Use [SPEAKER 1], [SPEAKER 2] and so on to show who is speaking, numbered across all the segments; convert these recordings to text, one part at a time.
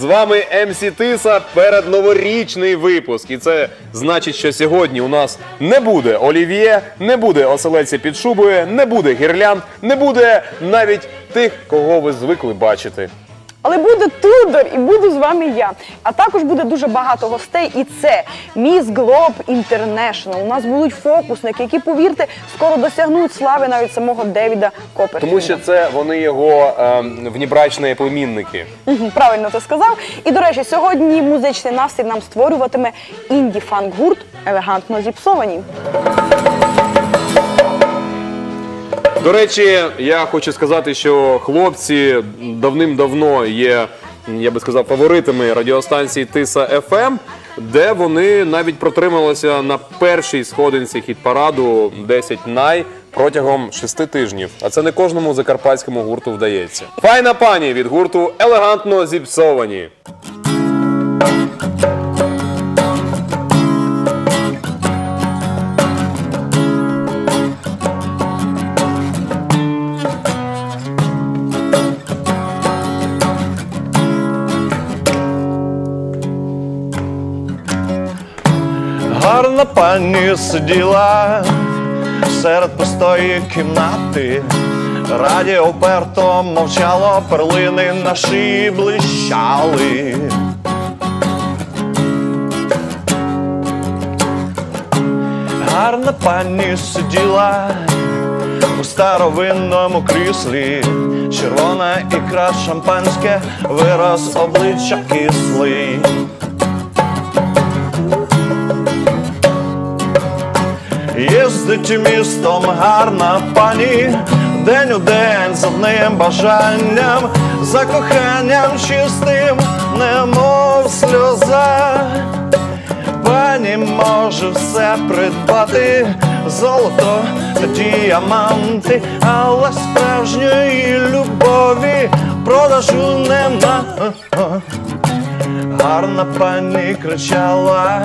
[SPEAKER 1] З вами МС Тиса передноворічний випуск. І це значить, що сьогодні у нас не буде олів'є, не буде оселедця під шубою, не буде гірлянд, не буде навіть тих, кого ви звикли бачити.
[SPEAKER 2] Але буде Тудор і буду з вами я. А також буде дуже багато гостей. І це Міс Глоб Інтернешнл. У нас будуть фокусники, які, повірте, скоро досягнуть слави навіть самого Девіда Копперфілда.
[SPEAKER 1] Тому що це вони його ем, внібрачні племінники.
[SPEAKER 2] Мгм, Правильно ти сказав. І до речі, сьогодні музичний настрій нам створюватиме інді-фанк гурт елегантно зіпсовані.
[SPEAKER 1] До речі, я хочу сказати, що хлопці давним-давно є, я би сказав, фаворитами радіостанції Тиса ФМ, де вони навіть протрималися на першій сходинці хіт-параду 10 най протягом шести тижнів. А це не кожному закарпатському гурту вдається. Файна пані від гурту елегантно зіпсовані.
[SPEAKER 3] Гарна пані сиділа серед пустої кімнати. Радіо уперто мовчало, перлини на шиї блищали. Гарна пані сиділа у старовинному кріслі, червона ікра шампанське, вираз обличчя кислий. Їздить містом гарна пані, день у день з одним бажанням, за коханням чистим, немов сльоза. Пані може все придбати, золото діаманти, але справжньої любові продажу нема. Гарна пані кричала,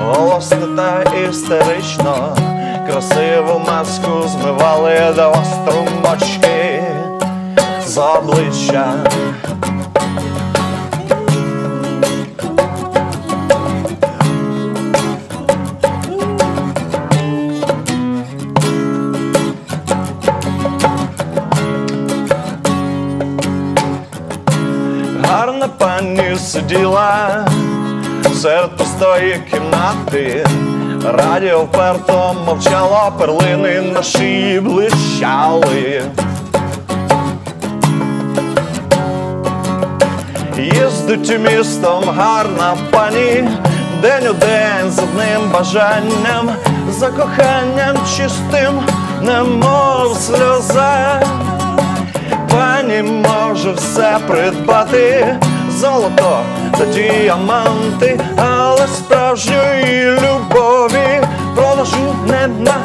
[SPEAKER 3] голосно та істерично, красиву маску змивали до струмочки з обличчя. Гарна пані сиділа серед пустої кімнати, радіо вперто мовчало, перлини на шиї блищали. Їздить містом гарна пані, день у день з одним бажанням, за коханням чистим, немов сльоза. Пані може все придбати, золото та діаманти, але справжньої любові продажу нема.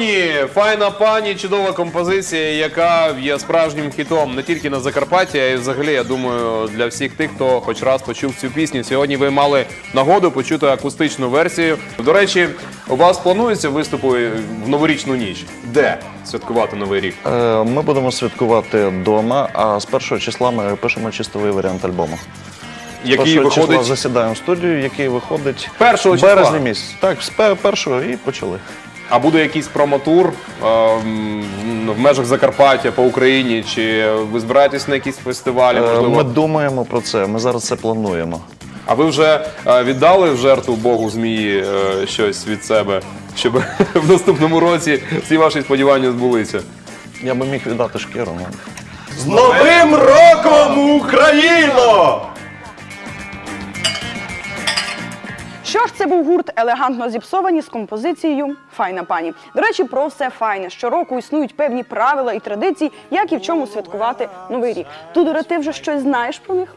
[SPEAKER 1] Зіпсовані! Файна пані, чудова композиція, яка є справжнім хітом не тільки на Закарпатті, а й взагалі, я думаю, для всіх тих, хто хоч раз почув цю пісню. Сьогодні ви мали нагоду почути акустичну версію. До речі, у вас плануються виступи в новорічну ніч? Де святкувати новий рік?
[SPEAKER 3] Е, Ми будемо святкувати вдома, а з першого числа ми пишемо чистовий варіант альбому.
[SPEAKER 1] Який
[SPEAKER 3] Першого числа засідаємо в студію, який виходить
[SPEAKER 1] Першого
[SPEAKER 3] в
[SPEAKER 1] числа?
[SPEAKER 3] березні місяць. Так, з пе- першого і почали.
[SPEAKER 1] А буде якийсь промотур ем, в межах Закарпаття по Україні? Чи ви збираєтесь на якісь фестивалі?
[SPEAKER 3] Е,
[SPEAKER 1] Можливо,
[SPEAKER 3] Ми думаємо про це, ми зараз це плануємо.
[SPEAKER 1] А ви вже е, віддали в жертву Богу змії е, щось від себе, щоб в наступному році всі ваші сподівання збулися?
[SPEAKER 3] Я би міг віддати шкіру. ну.
[SPEAKER 4] З Новим роком, Україно!
[SPEAKER 2] Що ж, це був гурт елегантно зіпсовані з композицією Файна пані. До речі, про все файне. Щороку існують певні правила і традиції, як і в чому святкувати новий рік. Тудоре, ти вже щось знаєш про них?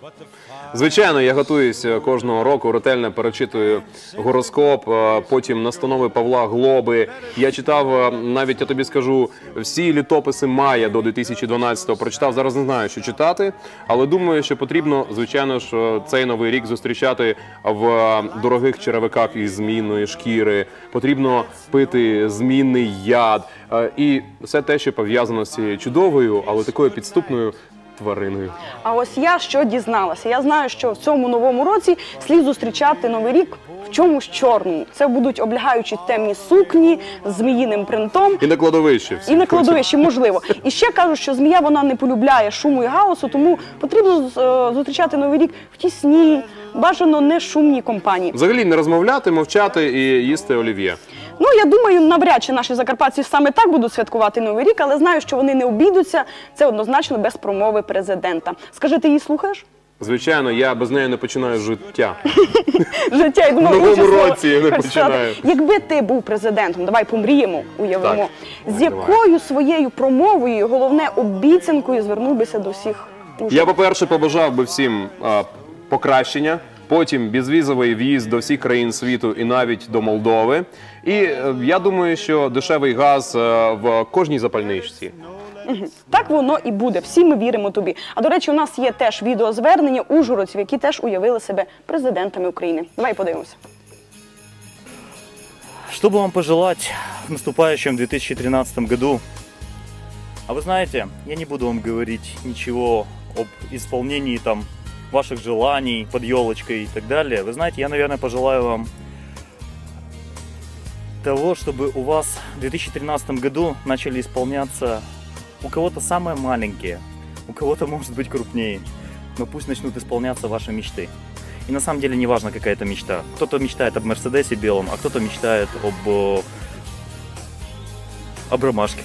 [SPEAKER 1] Звичайно, я готуюся кожного року, ретельно перечитую гороскоп, е, потім настанови Павла Глоби. Я читав е, навіть я тобі скажу всі літописи Майя до 2012-го. Прочитав зараз не знаю, що читати, але думаю, що потрібно, звичайно ж, е, цей новий рік зустрічати в е, дорогих черевиках із змінної шкіри. Потрібно пити змінний яд е, і все те, що пов'язано з цією чудовою, але такою підступною твариною.
[SPEAKER 2] А ось я що дізналася. Я знаю, що в цьому новому році слід зустрічати новий рік в чомусь чорному. Це будуть облягаючі темні сукні з зміїним принтом.
[SPEAKER 1] І на кладовищі. всі.
[SPEAKER 2] І на кладовищі, можливо. І ще кажуть, що змія вона не полюбляє шуму і гаусу, тому потрібно е, зустрічати новий рік в тісній, бажано не шумній компанії.
[SPEAKER 1] Взагалі не розмовляти, мовчати і їсти олів'є.
[SPEAKER 2] Ну я думаю, навряд чи наші закарпатці саме так будуть святкувати новий рік, але знаю, що вони не обійдуться. Це однозначно без промови президента. Скажи, ти її слухаєш?
[SPEAKER 1] Звичайно, я без неї не починаю життя.
[SPEAKER 2] Життя я думала,
[SPEAKER 1] В новому році я не
[SPEAKER 2] хочу сказати.
[SPEAKER 1] починаю.
[SPEAKER 2] Якби ти був президентом, давай помріємо, уявимо,
[SPEAKER 1] Так.
[SPEAKER 2] з якою своєю промовою, і головне обіцянкою звернув бися до всіх.
[SPEAKER 1] Я, по-перше, побажав би всім а, покращення, потім безвізовий в'їзд до всіх країн світу і навіть до Молдови. І е, я думаю, що дешевий газ е, в кожній запальничці.
[SPEAKER 2] Так воно і буде. Всі ми віримо тобі. А до речі, у нас є теж відеозвернення ужгородців, які теж уявили себе президентами України. Давай подивимося.
[SPEAKER 4] Что бы вам пожелать в наступающем 2013 году? А вы знаете, я не буду вам говорить ничего об исполнении там ваших желаний под елочкой и так далее. Вы знаете, я, наверное, пожелаю вам того, чтобы у вас в 2013 году начали исполняться у кого-то самые маленькие, у кого-то, может быть, крупнее, но пусть начнут исполняться ваши мечты. И на самом деле не важно, какая это мечта. Кто-то мечтает об Мерседесе белом, а кто-то мечтает об, э, об ромашке.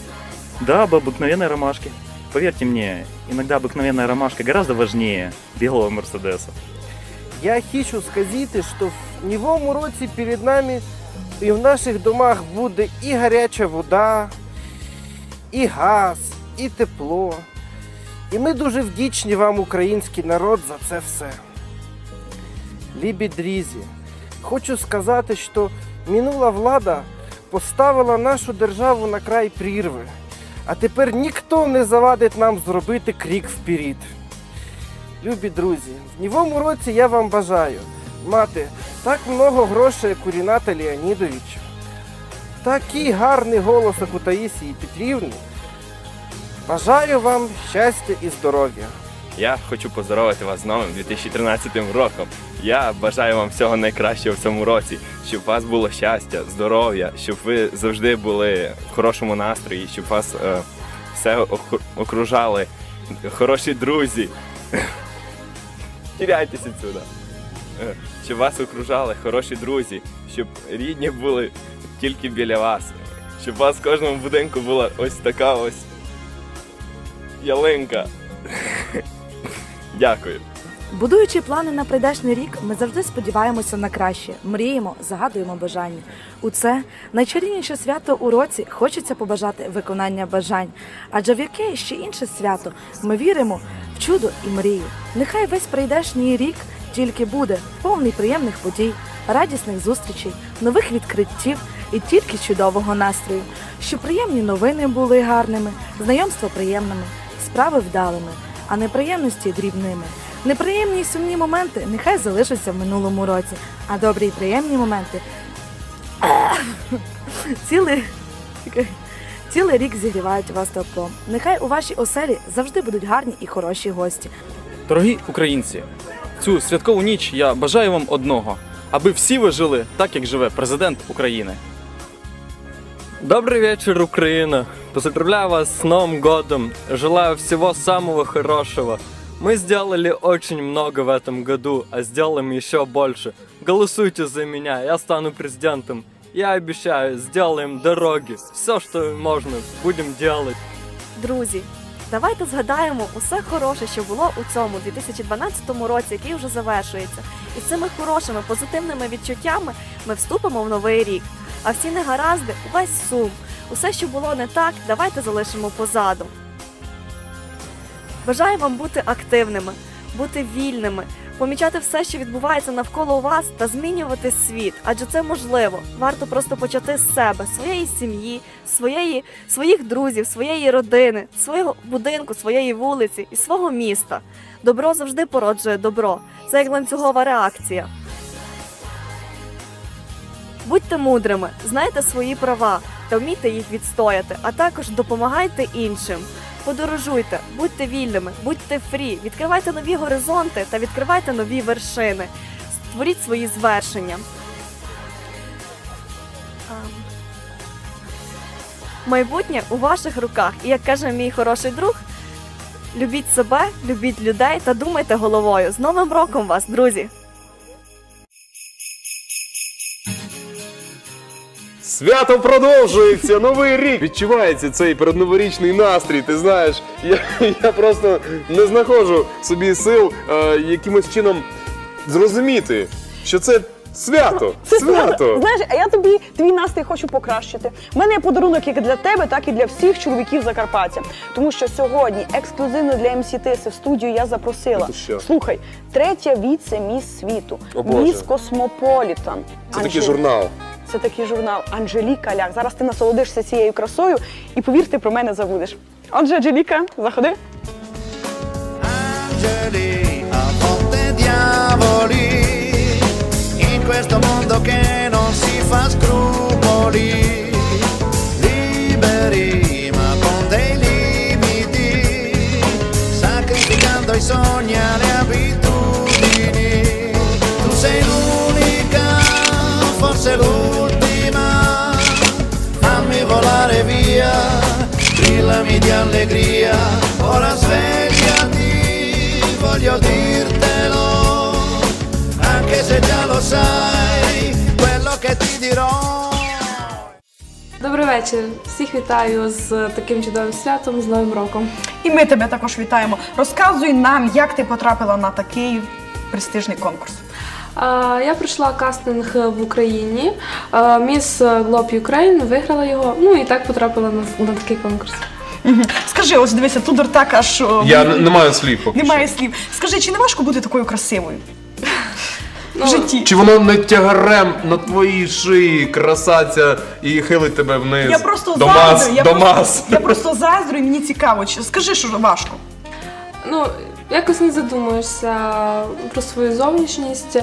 [SPEAKER 4] Да, об обыкновенной ромашке. Поверьте мне, иногда обыкновенная ромашка гораздо важнее белого Мерседеса.
[SPEAKER 5] Я хочу сказати, що в новому році перед нами і в наших домах буде і гаряча вода, і газ, і тепло. І ми дуже вдячні вам, український народ, за це все. Любі друзі, хочу сказати, що минула влада поставила нашу державу на край прірви, а тепер ніхто не завадить нам зробити крік вперед. Любі друзі, в новому році я вам бажаю мати так много грошей, як у Ріната Леонідовича, такий гарний голос, як у Таїсії Петрівни. Бажаю вам щастя і здоров'я.
[SPEAKER 6] Я хочу поздоровити вас з новим 2013 роком. Я бажаю вам всього найкращого в цьому році, щоб у вас було щастя, здоров'я, щоб ви завжди були в хорошому настрої, щоб вас е, все окружали хороші друзі. Тіряйтесь відсюди. Е, Щоб вас окружали хороші друзі, щоб рідні були тільки біля вас, щоб у вас в кожному будинку була ось така ось ялинка. Дякую.
[SPEAKER 7] Будуючи плани на прийдешній рік, ми завжди сподіваємося на краще, мріємо, загадуємо бажання. У це найчарівніше свято у році хочеться побажати виконання бажань. Адже в яке ще інше свято ми віримо в чудо і мрію. Нехай весь прийдешній рік тільки буде повний приємних подій, радісних зустрічей, нових відкриттів і тільки чудового настрою, щоб приємні новини були гарними, знайомства приємними, справи вдалими, а неприємності дрібними. Неприємні й сумні моменти нехай залишаться в минулому році, а добрі й приємні моменти цілий, цілий рік зігрівають вас теплом. Нехай у вашій оселі завжди будуть гарні і хороші гості.
[SPEAKER 8] Дорогі українці, цю святкову ніч я бажаю вам одного, аби всі ви жили так, як живе президент України.
[SPEAKER 9] Добрый вечер, Украина! Поздравляю вас с Новым годом! Желаю всего самого хорошего! Мы сделали очень много в этом году, а сделаем еще больше. Голосуйте за меня, я стану президентом. Я обещаю, сделаем дороги. Все, что можно, будем делать.
[SPEAKER 7] Друзі, давайте згадаємо усе хороше, що було у цьому 2012 році, який вже завершується. І з цими хорошими позитивними відчуттями ми вступимо в новий рік. А всі негаразди, увесь сум, усе, що було не так, давайте залишимо позаду. Бажаю вам бути активними, бути вільними, помічати все, що відбувається навколо вас, та змінювати світ. Адже це можливо. Варто просто почати з себе, своєї сім'ї, своєї, своїх друзів, своєї родини, свого будинку, своєї вулиці і свого міста. Добро завжди породжує добро. Це як ланцюгова реакція. Будьте мудрими, знайте свої права та вмійте їх відстояти, а також допомагайте іншим. Подорожуйте, будьте вільними, будьте фрі, відкривайте нові горизонти та відкривайте нові вершини. Створіть свої звершення. Майбутнє у ваших руках. І як каже мій хороший друг, любіть себе, любіть людей та думайте головою. З Новим роком вас, друзі!
[SPEAKER 1] Свято продовжується, новий рік. Відчувається цей передноворічний настрій. Ти знаєш, я, я просто не знаходжу собі сил е, якимось чином зрозуміти, що це свято. Це Свято.
[SPEAKER 2] Знаєш, а я тобі твій настрій хочу покращити. У мене є подарунок як для тебе, так і для всіх чоловіків Закарпаття. Тому що сьогодні ексклюзивно для МС Тиси в студію я запросила.
[SPEAKER 1] Ти що?
[SPEAKER 2] Слухай, третя віце-міс світу,
[SPEAKER 1] О, Боже.
[SPEAKER 2] міс Космополітан.
[SPEAKER 1] Це такий журнал.
[SPEAKER 2] Це такий журнал Анжеліка Ляк. Зараз ти насолодишся цією красою і повір, ти про мене забудеш. Отже, Анжеліка, заходи.
[SPEAKER 10] angeli, di allegria, ora svegliati, voglio dirtelo, anche se già lo sai, quello che ti dirò.
[SPEAKER 11] Добрий вечір. Всіх вітаю з таким чудовим святом, з Новим роком.
[SPEAKER 2] І ми тебе також вітаємо. Розказуй нам, як ти потрапила на такий престижний конкурс.
[SPEAKER 11] А, Я пройшла кастинг в Україні. Міс Глоб Юкрейн виграла його. Ну і так потрапила на, на такий конкурс.
[SPEAKER 2] Мгм. Скажи, ось дивися, Тудор так аж о,
[SPEAKER 1] Я не, не маю слів поки
[SPEAKER 2] немає
[SPEAKER 1] що.
[SPEAKER 2] слів. Скажи, чи не важко бути такою красивою
[SPEAKER 11] Ну,
[SPEAKER 2] в житті?
[SPEAKER 1] Чи воно не тягарем на твоїй шиї красаться і хилить тебе вниз?
[SPEAKER 2] Я просто
[SPEAKER 1] до мас,
[SPEAKER 2] заздрю, я
[SPEAKER 1] до
[SPEAKER 2] просто,
[SPEAKER 1] мас.
[SPEAKER 2] я просто заздрю, і мені цікаво. Чи скажи, що важко?
[SPEAKER 11] Ну, якось не задумуєшся про свою зовнішність,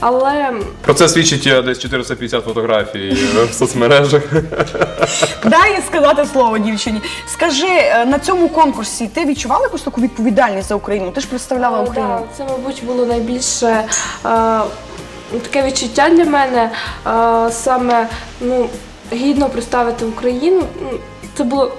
[SPEAKER 11] але
[SPEAKER 1] Про це свідчить е, десь 450 фотографій е, в соцмережах.
[SPEAKER 2] Дай сказати слово дівчині. Скажи, е, на цьому конкурсі ти відчувала якусь таку відповідальність за Україну? Ти ж представляла
[SPEAKER 11] Е,
[SPEAKER 2] Україну.
[SPEAKER 11] Да, це, мабуть, було найбільше е, таке відчуття для мене, е, саме ну, гідно представити Україну. Ну, Це було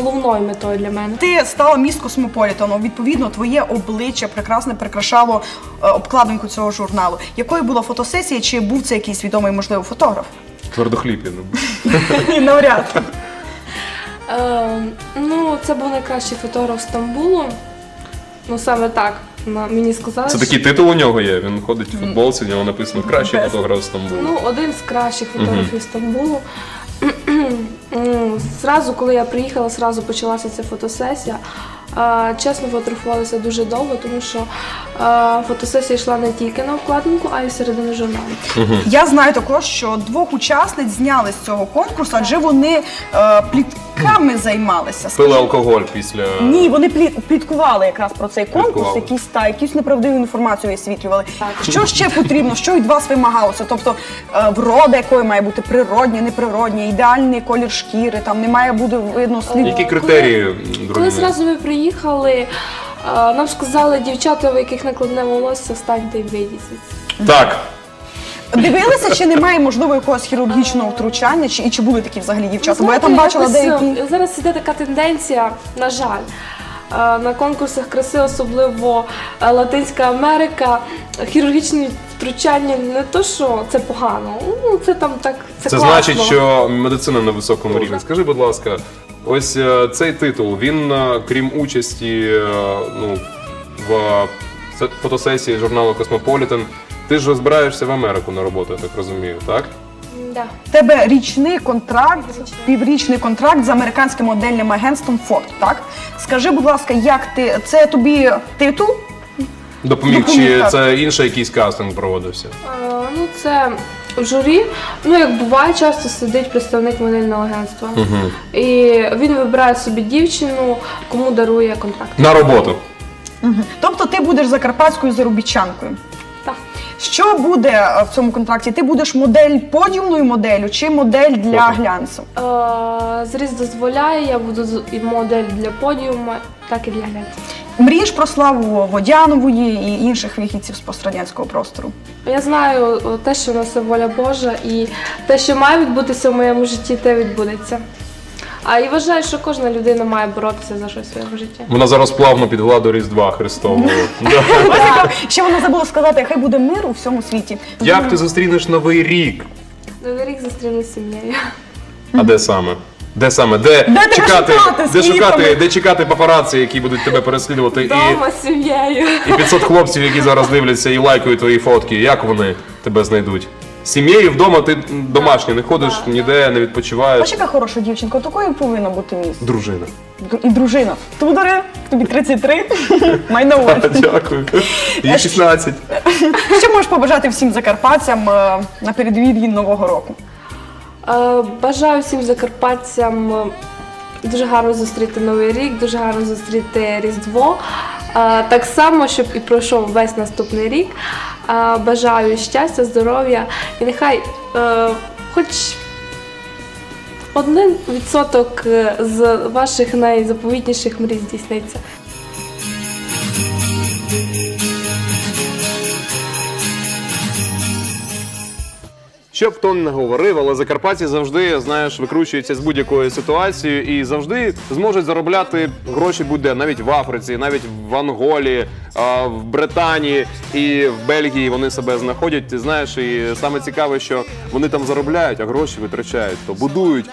[SPEAKER 11] головною метою для мене.
[SPEAKER 2] Ти стала міс Космополітаном. Відповідно, твоє обличчя прекрасно прикрашало е, обкладинку цього журналу. Якою була фотосесія? Чи був це якийсь відомий, можливо, фотограф?
[SPEAKER 1] Твердохліб я
[SPEAKER 2] Ні, навряд.
[SPEAKER 11] Е, ну, це був найкращий фотограф Стамбулу. Ну, саме так. на- Мені сказали.
[SPEAKER 1] Це
[SPEAKER 11] що-
[SPEAKER 1] такий титул у нього є. Він ходить в футболці, в нього написано кращий
[SPEAKER 2] Без.
[SPEAKER 1] фотограф Стамбулу.
[SPEAKER 11] Ну, один з кращих фотографів Стамбулу. М, Зразу, коли я приїхала, зразу почалася ця фотосесія. Чесно, фотографувалася дуже довго, тому що фотосесія йшла не тільки на обкладинку, а й всередину журналу.
[SPEAKER 2] Я знаю також, що двох учасниць зняли з цього конкурсу, адже вони е, плітками займалися.
[SPEAKER 1] Пили алкоголь після.
[SPEAKER 2] Ні, вони пліт, пліткували якраз про цей конкурс,
[SPEAKER 1] Пліткували.
[SPEAKER 2] якісь та якусь неправдиву інформацію висвітлювали. Що ще потрібно? Що від вас вимагалося? Тобто е, врода якої має бути природня, неприродня, ідеальний колір шкіри, там не має бути видно слід.
[SPEAKER 1] Які критерії,
[SPEAKER 11] Коли
[SPEAKER 1] друзі?
[SPEAKER 11] зразу ми приїхали, а, нам сказали, дівчата, у яких накладне волосся, встаньте і вийдіть.
[SPEAKER 1] Так,
[SPEAKER 2] Дивилися, чи немає можливо якогось хірургічного втручання, чи і чи були такі взагалі дівчата? Бо я там бачила деякі.
[SPEAKER 11] е, Зараз іде така тенденція, на жаль. е, На конкурсах краси, особливо е, Латинська Америка, хірургічні втручання не то, що це погано, ну це там так це,
[SPEAKER 1] це
[SPEAKER 11] класно.
[SPEAKER 1] значить, що медицина на високому рівні. Скажи, будь ласка, ось цей титул, він, крім участі ну, в фотосесії журналу Космополітен, ти ж збираєшся в Америку на роботу, я так розумію, так?
[SPEAKER 11] Да.
[SPEAKER 2] В тебе річний контракт, піврічний контракт з американським модельним агентством Ford, так? Скажи, будь ласка, як ти це тобі титул?
[SPEAKER 1] Допоміг,
[SPEAKER 2] Допоміг,
[SPEAKER 1] чи
[SPEAKER 2] так.
[SPEAKER 1] це інший якийсь кастинг проводився?
[SPEAKER 11] Е, Ну, це в журі. Ну, як буває, часто сидить представник модельного агентства. І він вибирає собі дівчину, кому дарує контракт.
[SPEAKER 1] На роботу.
[SPEAKER 2] Тобто ти будеш закарпатською заробітчанкою. Що буде е, в цьому контракті? Ти будеш модель подіумною моделлю чи модель для
[SPEAKER 1] Фото.
[SPEAKER 2] глянцю?
[SPEAKER 11] Е, Зріз дозволяє, я буду з- і модель для подіуму, так і для глянцю.
[SPEAKER 2] Мрієш про славу Водянової і інших вихідців з пострадянського простору?
[SPEAKER 11] Я знаю о, те, що на це воля Божа, і те, що має відбутися в моєму житті, те відбудеться. А і вважаю, що кожна людина має боротися за щось в своєму житті.
[SPEAKER 1] Вона зараз плавно під владу Різдва Христового. Да.
[SPEAKER 2] Ще вона забула сказати, хай буде мир у всьому світі.
[SPEAKER 1] Як ти зустрінеш новий рік?
[SPEAKER 11] Новий рік зустріну з сім'єю.
[SPEAKER 1] А де саме? Де саме? Де,
[SPEAKER 2] тебе
[SPEAKER 1] чекати,
[SPEAKER 2] шукати з
[SPEAKER 1] де шукати, де чекати папараці, які будуть тебе переслідувати, і,
[SPEAKER 11] Вдома з сім'єю.
[SPEAKER 1] і 500 хлопців, які зараз дивляться і лайкають твої фотки. Як вони тебе знайдуть? Сім'єю вдома ти домашній, не ходиш ніде, не відпочиваєш.
[SPEAKER 2] Ось яка хороша дівчинка, такою повинна бути міст.
[SPEAKER 1] Дружина.
[SPEAKER 2] І дружина. Tudore, тобі 33, май на увазі.
[SPEAKER 1] Дякую. Їй 16.
[SPEAKER 2] Що можеш побажати всім закарпатцям е, на передвір'ї Нового року?
[SPEAKER 11] Е, Бажаю всім закарпатцям е, дуже гарно зустріти Новий рік, дуже гарно зустріти Різдво. Так само, щоб і пройшов весь наступний рік. Бажаю щастя, здоров'я і нехай е, хоч один відсоток е, з ваших найзаповітніших мрій здійсниться.
[SPEAKER 1] Що б хто не говорив, але закарпатці завжди, знаєш, викручуються з будь-якої ситуації і завжди зможуть заробляти гроші будь-де, навіть в Африці, навіть в Анголі, в Британії і в Бельгії вони себе знаходять. Ти знаєш, і саме цікаве, що вони там заробляють, а гроші витрачають. То будують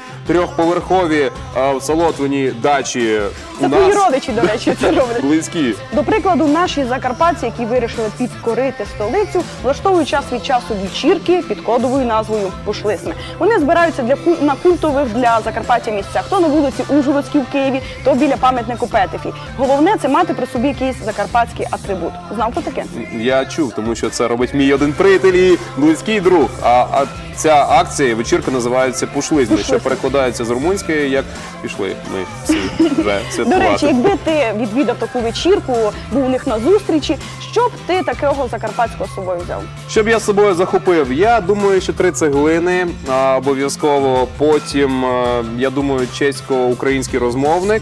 [SPEAKER 1] трьохповерхові а, в Солотвині дачі
[SPEAKER 2] Це
[SPEAKER 1] у
[SPEAKER 2] твої
[SPEAKER 1] нас
[SPEAKER 2] родичі, до речі, це роблять.
[SPEAKER 1] близькі.
[SPEAKER 2] До прикладу, наші закарпатці, які вирішили підкорити столицю, влаштовують час від часу вечірки під кодовою назвою Пушлисми. Вони збираються для ку- на культових для Закарпаття місцях. То на вулиці Ужгородській в Києві, то біля пам'ятнику Петефі. Головне це мати при собі якийсь закарпатський атрибут. Знав про таке?
[SPEAKER 1] Я чув, тому що це робить мій один приятель і близький друг. А, а ця акція, вечірка називається Пушлизми, що перекладається з румунської як пішли. Ми всі вже
[SPEAKER 2] До речі, якби ти відвідав таку вечірку, був у них на зустрічі, що б ти такого закарпатського з собою взяв?
[SPEAKER 1] Щоб я з собою захопив, я думаю, що три цеглини а, обов'язково. Потім, а, я думаю, чесько-український розмовник.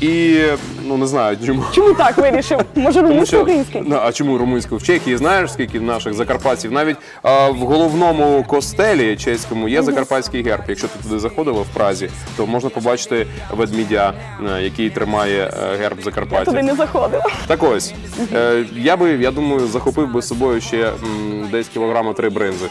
[SPEAKER 1] І ну не знаю, чому.
[SPEAKER 2] Чому так вирішив? Може,
[SPEAKER 1] Тому
[SPEAKER 2] румунський
[SPEAKER 1] що,
[SPEAKER 2] український?
[SPEAKER 1] Ну, а чому румунську? В Чехії знаєш, скільки наших закарпатців? Навіть а, в головному костелі чеському є закарпатський герб. Якщо ти туди заходила в Празі, то можна побачити ведмідя, е, який тримає е, герб
[SPEAKER 2] Я
[SPEAKER 1] Закарпаття.
[SPEAKER 2] туди не заходила.
[SPEAKER 1] Так ось, е, я би, я думаю, захопив би з собою ще м, десь кілограма три бринзи.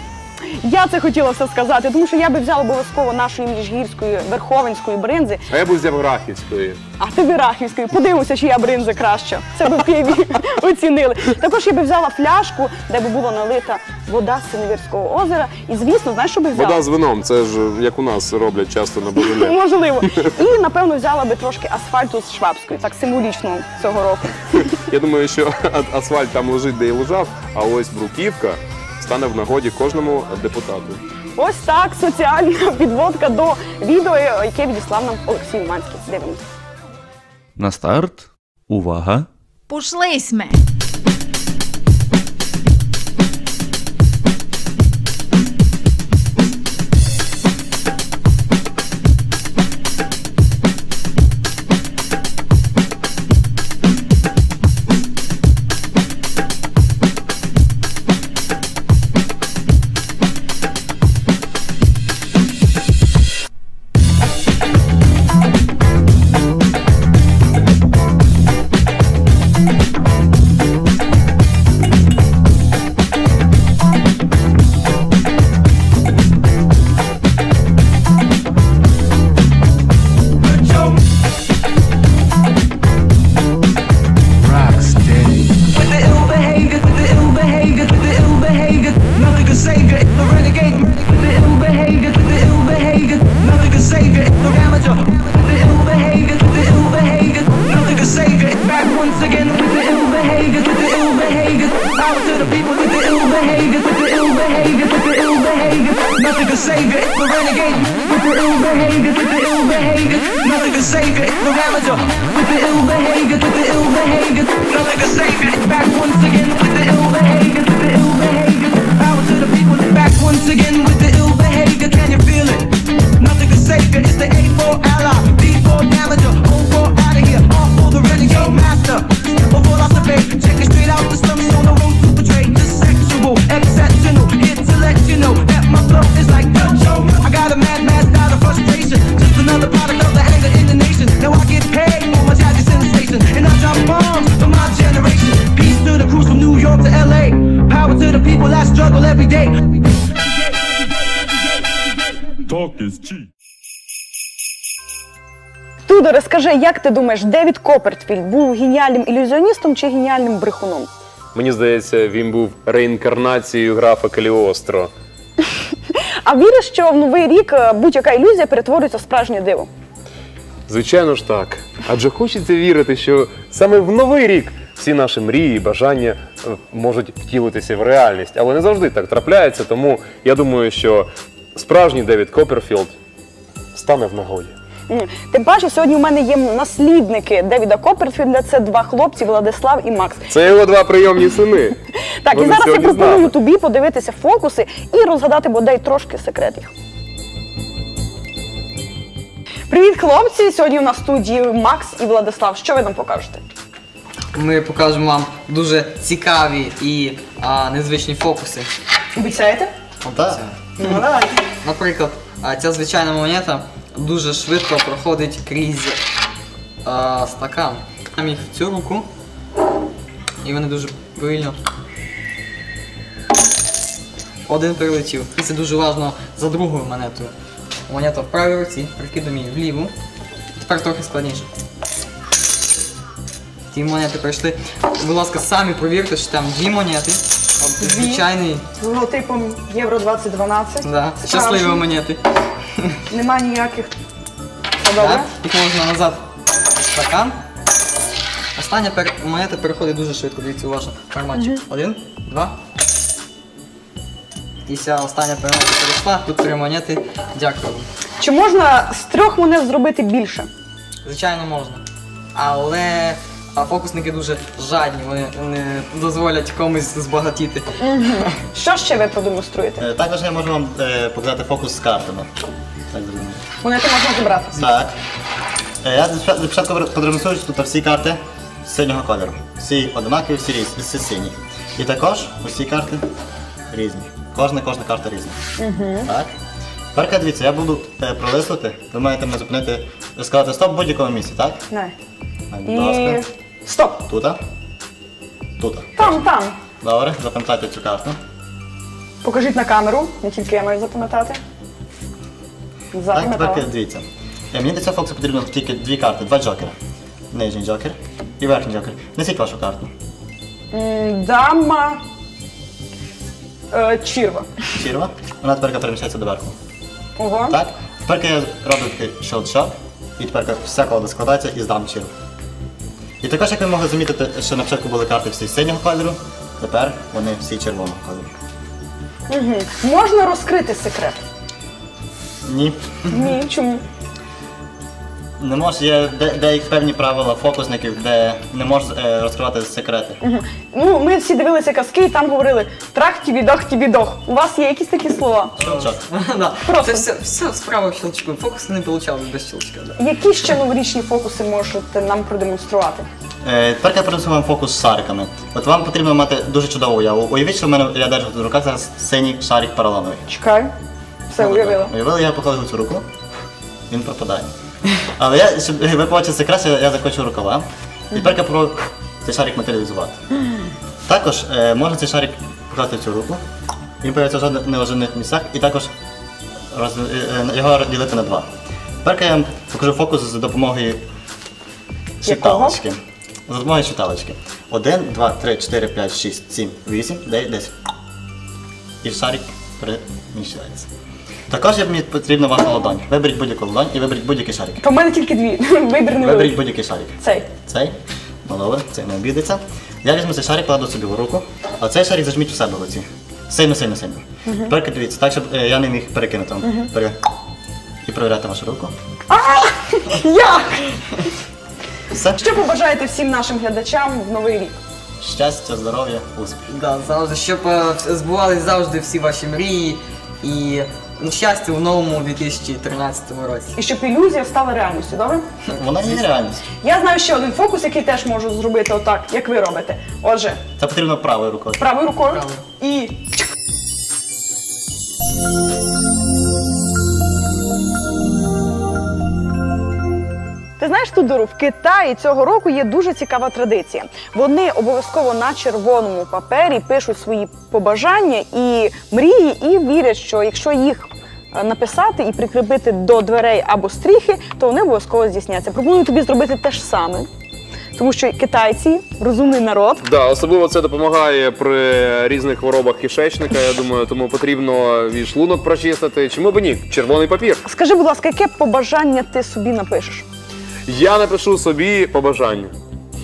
[SPEAKER 2] Я це хотіла все сказати, тому що я би взяла обов'язково нашої міжгірської верховенської бринзи,
[SPEAKER 1] А я би взяв рахівської.
[SPEAKER 2] а ти би рахівської. Подивимося, чия бринза краща. Це би в Києві оцінили. Також я би взяла фляжку, де би була налита вода з Синевірського озера. І звісно, знаєш, що би взяла?
[SPEAKER 1] Вода з вином, це ж як у нас роблять часто на божеле.
[SPEAKER 2] Можливо. І напевно взяла би трошки асфальту з Швабської, так символічно цього року.
[SPEAKER 1] Я думаю, що асфальт там лежить, де і лежав, а ось бруківка стане в нагоді кожному депутату.
[SPEAKER 2] Ось так соціальна підводка до відео, яке відіслав нам Олексій Манський. Дивимось.
[SPEAKER 12] На старт. Увага!
[SPEAKER 13] Пішли
[SPEAKER 10] save it. The renegade with the ill behavior, with the ill behavior. Nothing can save it. The ravager with the ill behavior, with the ill behavior. Nothing can save it. Back once again with the ill behavior, that struggle every day.
[SPEAKER 13] Talk is cheap.
[SPEAKER 2] Тудоре, скажи, як ти думаєш, Девід Копертфільд був геніальним ілюзіоністом чи геніальним брехуном?
[SPEAKER 1] Мені здається, він був реінкарнацією графа Каліостро.
[SPEAKER 2] А віриш, що в новий рік е, будь-яка ілюзія перетворюється в справжнє диво?
[SPEAKER 1] Звичайно ж так. Адже хочеться вірити, що саме в новий рік всі наші мрії і бажання е, можуть втілитися в реальність. Але не завжди так трапляється, тому я думаю, що справжній Девід Копперфілд стане в нагоді.
[SPEAKER 2] М. Тим паче, сьогодні у мене є наслідники Девіда Копертфільда. Це два хлопці Владислав і Макс.
[SPEAKER 1] Це його два прийомні сини.
[SPEAKER 2] Так, і зараз я
[SPEAKER 1] сьогодні з
[SPEAKER 2] пропоную
[SPEAKER 1] нами.
[SPEAKER 2] тобі подивитися фокуси і розгадати бодай трошки секрет їх. Привіт, хлопці! Сьогодні у нас в студії Макс і Владислав. Що ви нам покажете?
[SPEAKER 14] Ми покажемо вам дуже цікаві і а, незвичні фокуси.
[SPEAKER 2] Обіцяєте?
[SPEAKER 14] Так.
[SPEAKER 2] Ну, давайте.
[SPEAKER 14] Наприклад, а, ця звичайна монета дуже швидко проходить крізь а, стакан. Там їх в цю руку, і вони дуже повільно. Один прилетів. І це дуже важливо за другою монетою. Монета в правій руці, прикидом її в ліву. Тепер трохи складніше. Ті монети пройшли. Будь ласка, самі провірте, що там дві монети. От,
[SPEAKER 2] Дві?
[SPEAKER 14] звичайний.
[SPEAKER 2] З логотипом Євро 2012.
[SPEAKER 14] Да. Щасливі монети.
[SPEAKER 2] Немає ніяких. Все добре?
[SPEAKER 14] Так, їх можна назад в стакан. Остання пер... монета переходить дуже швидко, дивіться уважно. Карманчик. Один, два. І вся остання монета перейшла. Тут три монети. Дякую. вам.
[SPEAKER 2] Чи можна з трьох монет зробити більше?
[SPEAKER 14] Звичайно, можна. Але а, фокусники дуже жадні, вони не дозволять комусь збагатіти.
[SPEAKER 2] Мгм. Що ще ви продемонструєте?
[SPEAKER 15] Е, Також я можу вам е, показати фокус з картами. Так, зрозуміло.
[SPEAKER 2] Монети можна забрати.
[SPEAKER 15] Так. Е, Я для спочатку- для початку продемонструю, що тут всі карти синього кольору. Всі однакові, всі різні, всі сині. І також усі карти різні. Кожна кожна карта різна. Так. Тепер дивіться, я буду е, пролистувати. Ви маєте мене зупинити, сказати стоп в будь-якому місці, так?
[SPEAKER 2] Не.
[SPEAKER 15] Так,
[SPEAKER 2] І...
[SPEAKER 15] Будь ласка.
[SPEAKER 2] Стоп!
[SPEAKER 15] Тут. Тут.
[SPEAKER 2] Там, там.
[SPEAKER 15] Добре, запам'ятайте цю карту.
[SPEAKER 2] Покажіть на камеру, не тільки я маю запам'ятати.
[SPEAKER 15] Так,
[SPEAKER 2] Запам'ятала.
[SPEAKER 15] тепер дивіться. Е, Мені для цього фокусу потрібно тільки дві карти, два джокера. Нижній джокер і верхній джокер. Несіть вашу карту.
[SPEAKER 2] М, Дама. Е, Чірва.
[SPEAKER 15] Чірва. Вона тепер переміщається до верху.
[SPEAKER 2] Ого.
[SPEAKER 15] Так? Тепер я роблю такий щелчок, і тепер вся колода складається і здам чірву. І також, як ви могли замітити, що на початку були карти всі синього кольору, тепер вони всі червоного кольору.
[SPEAKER 2] Угу. Можна розкрити секрет?
[SPEAKER 15] Ні.
[SPEAKER 2] Ні. Чому?
[SPEAKER 15] Не може, є де- деякі певні правила фокусників, де не можна е, розкривати секрети.
[SPEAKER 2] Угу. Ну, ми всі дивилися казки і там говорили трах тібідох тібідох. У вас є якісь такі слова?
[SPEAKER 15] Щелчок.
[SPEAKER 14] Да. Це все, все справа в щелчку. Фокуси не вийшло без щелчка. Да.
[SPEAKER 2] Які ще новорічні фокуси можете нам продемонструвати?
[SPEAKER 15] Е, тепер я принесу вам фокус з шариками. От вам потрібно мати дуже чудову уяву. Уявіть, що в мене я держу в руках зараз синій шарик поролоновий.
[SPEAKER 2] Чекай. Все, уявила.
[SPEAKER 15] Уявили, я покладу цю руку, він пропадає. Але я, щоб ви побачили секрет, я, я закочу рукава. І тепер я попробую цей шарик матеріалізувати. Також е, можна цей шарик покласти в цю руку. Він появиться в жодних місцях і також роз, е, е, його розділити на два. Тепер я вам покажу фокус за допомогою читалочки. За допомогою читалочки. Один, два, три, чотири, п'ять, шість, сім, вісім, дев'ять, десять. І шарик переміщається. Також мені потрібна ваша ладонь. Виберіть будь-яку ладонь і виберіть будь-який шарик.
[SPEAKER 2] В мене тільки дві. Вибір
[SPEAKER 15] Виберіть
[SPEAKER 2] невеликий.
[SPEAKER 15] будь-який шарик.
[SPEAKER 2] Цей.
[SPEAKER 15] Цей. Ну добре, цей не обійдеться. Я візьму цей шарик, кладу собі в руку, а цей шарик зажміть у себе в руці. Сильно, сильно, сильно. Тепер дивіться, так, щоб е, я не міг перекинути вам. Тепер І провіряти вашу руку.
[SPEAKER 2] Як?
[SPEAKER 15] Все.
[SPEAKER 2] Що побажаєте всім нашим глядачам в новий рік?
[SPEAKER 15] Щастя, здоров'я, успіх.
[SPEAKER 14] Да, завжди, щоб е, збувались завжди всі ваші мрії і ну, щастя у новому 2013 році.
[SPEAKER 2] І щоб ілюзія стала реальністю, добре?
[SPEAKER 15] Вона є реальність.
[SPEAKER 2] Я знаю ще один фокус, який теж можу зробити отак, як ви робите. Отже,
[SPEAKER 15] Це потрібно правою рукою.
[SPEAKER 2] правою рукою і. Ти знаєш, Тудору, в Китаї цього року є дуже цікава традиція. Вони обов'язково на червоному папері пишуть свої побажання і мрії, і вірять, що якщо їх е, написати і прикріпити до дверей або стріхи, то вони обов'язково здійсняться. Пропоную тобі зробити те ж саме, тому що китайці розумний народ.
[SPEAKER 1] Да, особливо це допомагає при різних хворобах кишечника. Я думаю, тому потрібно і шлунок прочистити. Чому б ні? Червоний папір.
[SPEAKER 2] Скажи, будь ласка, яке побажання ти собі напишеш?
[SPEAKER 1] Я напишу собі побажання.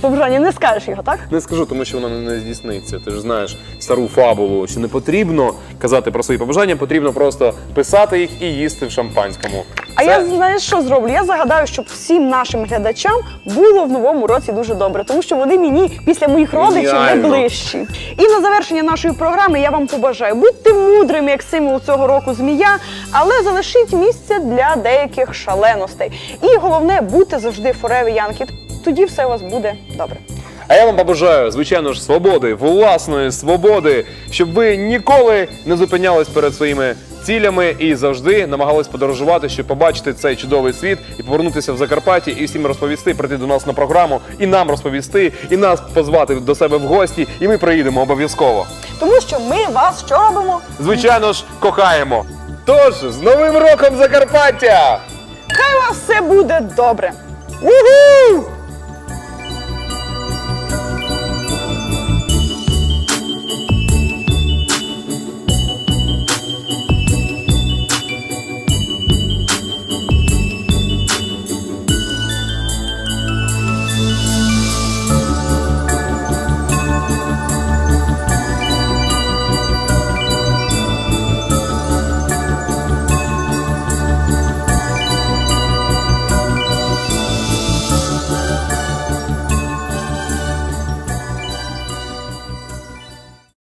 [SPEAKER 2] Побажання не скажеш його, так?
[SPEAKER 1] Не скажу, тому що воно не здійсниться. Ти ж знаєш стару фабулу, що не потрібно казати про свої побажання, потрібно просто писати їх і їсти в шампанському.
[SPEAKER 2] А я знаєш, що зроблю? Я загадаю, щоб всім нашим глядачам було в новому році дуже добре, тому що вони мені після моїх родичів
[SPEAKER 1] Геніально.
[SPEAKER 2] найближчі. І на завершення нашої програми я вам побажаю будьте мудрими, як символ цього року змія, але залишіть місце для деяких шаленостей. І головне, будьте завжди forever young. Тоді все у вас буде добре.
[SPEAKER 1] А я вам побажаю, звичайно ж, свободи, власної свободи, щоб ви ніколи не зупинялись перед своїми цілями і завжди намагались подорожувати, щоб побачити цей чудовий світ і повернутися в Закарпатті і всім розповісти, прийти до нас на програму, і нам розповісти, і нас позвати до себе в гості, і ми приїдемо обов'язково.
[SPEAKER 2] Тому що ми вас що робимо?
[SPEAKER 1] Звичайно ж, кохаємо. Тож, з Новим роком Закарпаття!
[SPEAKER 2] Хай у вас все буде добре. Угу!